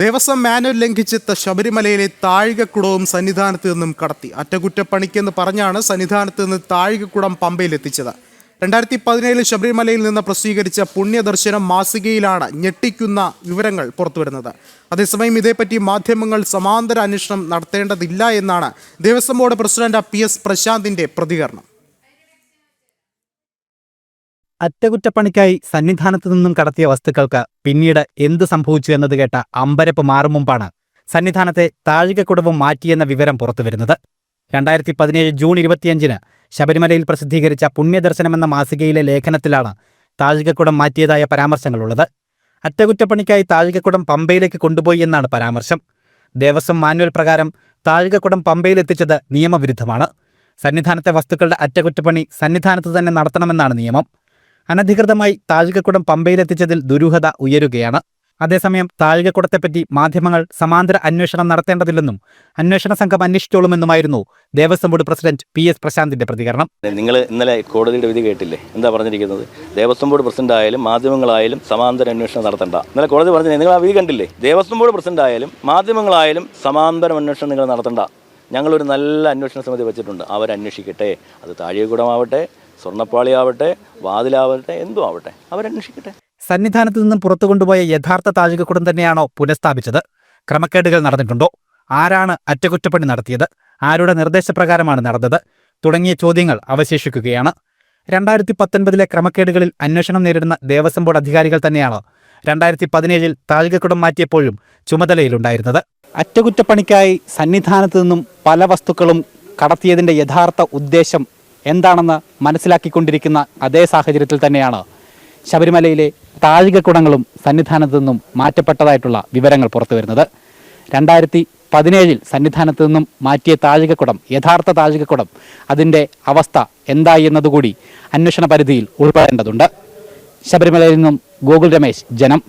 Devaswom manual ലംഘിച്ചെത്ത ശബരിമലയിലെ താഴികക്കുടവും സന്നിധാനത്ത് നിന്നും കടത്തി. അറ്റകുറ്റപ്പണിക്കെന്ന് പറഞ്ഞാണ് സന്നിധാനത്ത് നിന്ന് താഴികക്കുടം പമ്പയിലെത്തിച്ചത് രണ്ടായിരത്തി പതിനേഴിൽ ശബരിമലയിൽ നിന്ന് പ്രസിദ്ധീകരിച്ച പുണ്യദർശനം മാസികയിലാണ് ഞെട്ടിക്കുന്ന വിവരങ്ങൾ പുറത്തുവരുന്നത്. അതേസമയം ഇതേപ്പറ്റി മാധ്യമങ്ങൾ സമാന്തര അന്വേഷണം നടത്തേണ്ടതില്ല എന്നാണ് Devaswom board president P S പ്രശാന്തിന്റെ പ്രതികരണം. അറ്റകുറ്റപ്പണിക്കായി സന്നിധാനത്തു നിന്നും കടത്തിയ വസ്തുക്കൾക്ക് പിന്നീട് എന്തു സംഭവിച്ചു എന്നത് കേട്ട അമ്പരപ്പ് മാറും മുമ്പാണ് സന്നിധാനത്തെ താഴികക്കുടവും മാറ്റിയെന്ന വിവരം പുറത്തുവരുന്നത്. രണ്ടായിരത്തി പതിനേഴ് ജൂൺ ഇരുപത്തിയഞ്ചിന് ശബരിമലയിൽ പ്രസിദ്ധീകരിച്ച പുണ്യദർശനമെന്ന മാസികയിലെ ലേഖനത്തിലാണ് താഴികക്കുടം മാറ്റിയതായ പരാമർശങ്ങളുള്ളത്. അറ്റകുറ്റപ്പണിക്കായി താഴികക്കുടം പമ്പയിലേക്ക് കൊണ്ടുപോയി എന്നാണ് പരാമർശം. ദേവസ്വം മാനുവൽ പ്രകാരം താഴികക്കുടം പമ്പയിലെത്തിച്ചത് നിയമവിരുദ്ധമാണ്. സന്നിധാനത്തെ വസ്തുക്കളുടെ അറ്റകുറ്റപ്പണി സന്നിധാനത്ത് തന്നെ നടത്തണമെന്നാണ് നിയമം. അനധികൃതമായി താഴികക്കുടം പമ്പയിലെത്തിച്ചതിൽ ദുരൂഹത ഉയരുകയാണ്. അതേസമയം താഴികക്കുടത്തെപ്പറ്റി മാധ്യമങ്ങൾ സമാന്തര അന്വേഷണം നടത്തേണ്ടതില്ലെന്നും അന്വേഷണ സംഘം അന്വേഷിച്ചോളുമെന്നുമായിരുന്നു Devaswom board president P S പ്രശാന്തിന്റെ പ്രതികരണം. നിങ്ങൾ ഇന്നലെ കോടതിയുടെ വിധി കേട്ടില്ലേ? എന്താ പറഞ്ഞിരിക്കുന്നത്? ദേവസ്വം ബോർഡ് പ്രസിഡന്റ് ആയാലും മാധ്യമങ്ങളായാലും സമാന്തര അന്വേഷണം നടത്തണ്ട. ഇന്നലെ കോടതി പറഞ്ഞു നിങ്ങൾ ആ വിധി കണ്ടില്ലേ? ദേവസ്വം ബോർഡ് പ്രസിഡന്റ് ആയാലും മാധ്യമങ്ങളായാലും സമാന്തര അന്വേഷണം നിങ്ങൾ നടത്തണ്ട. ഞങ്ങളൊരു നല്ല അന്വേഷണ സമിതി വെച്ചിട്ടുണ്ട്. അവരന്വേഷിക്കട്ടെ. അത് താഴികക്കുടമാവട്ടെ സ്വർണപ്പാളിയാവട്ടെ വാതിലാവട്ടെ എന്തും ആവട്ടെ അവരന്വേഷിക്കട്ടെ സന്നിധാനത്ത് നിന്നും പുറത്തു കൊണ്ടുപോയ യഥാർത്ഥ താജകക്കുടം തന്നെയാണോ പുനഃസ്ഥാപിച്ചത്? ക്രമക്കേടുകൾ നടന്നിട്ടുണ്ടോ? ആരാണ് അറ്റകുറ്റപ്പണി നടത്തിയത്? ആരുടെ നിർദ്ദേശപ്രകാരമാണ് നടന്നത്? തുടങ്ങിയ ചോദ്യങ്ങൾ അവശേഷിക്കുകയാണ്. രണ്ടായിരത്തി പത്തൊൻപതിലെ ക്രമക്കേടുകളിൽ അന്വേഷണം നേരിടുന്ന ദേവസ്വം ബോർഡ് അധികാരികൾ തന്നെയാണ് രണ്ടായിരത്തി പതിനേഴിൽ താഴികക്കുടം മാറ്റിയപ്പോഴും ചുമതലയിലുണ്ടായിരുന്നത്. അറ്റകുറ്റപ്പണിക്കായി സന്നിധാനത്ത് നിന്നും പല വസ്തുക്കളും കടത്തിയതിന്റെ യഥാർത്ഥ ഉദ്ദേശം എന്താണെന്ന് മനസ്സിലാക്കിക്കൊണ്ടിരിക്കുന്ന അതേ സാഹചര്യത്തിൽ തന്നെയാണ് ശബരിമലയിലെ താഴികക്കുടങ്ങളും സന്നിധാനത്ത് നിന്നും മാറ്റപ്പെട്ടതായിട്ടുള്ള വിവരങ്ങൾ പുറത്തു വരുന്നത് രണ്ടായിരത്തി പതിനേഴിൽ സന്നിധാനത്ത് നിന്നും മാറ്റിയ താഴികക്കുടം യഥാർത്ഥ താഴികക്കുടം അതിന്റെ അവസ്ഥ എന്തായി എന്നതുകൂടി അന്വേഷണ പരിധിയിൽ ഉൾപ്പെടേണ്ടതുണ്ട്. ശബരിമലയിൽ നിന്നും ഗോകുൽ രമേശ് ജനം.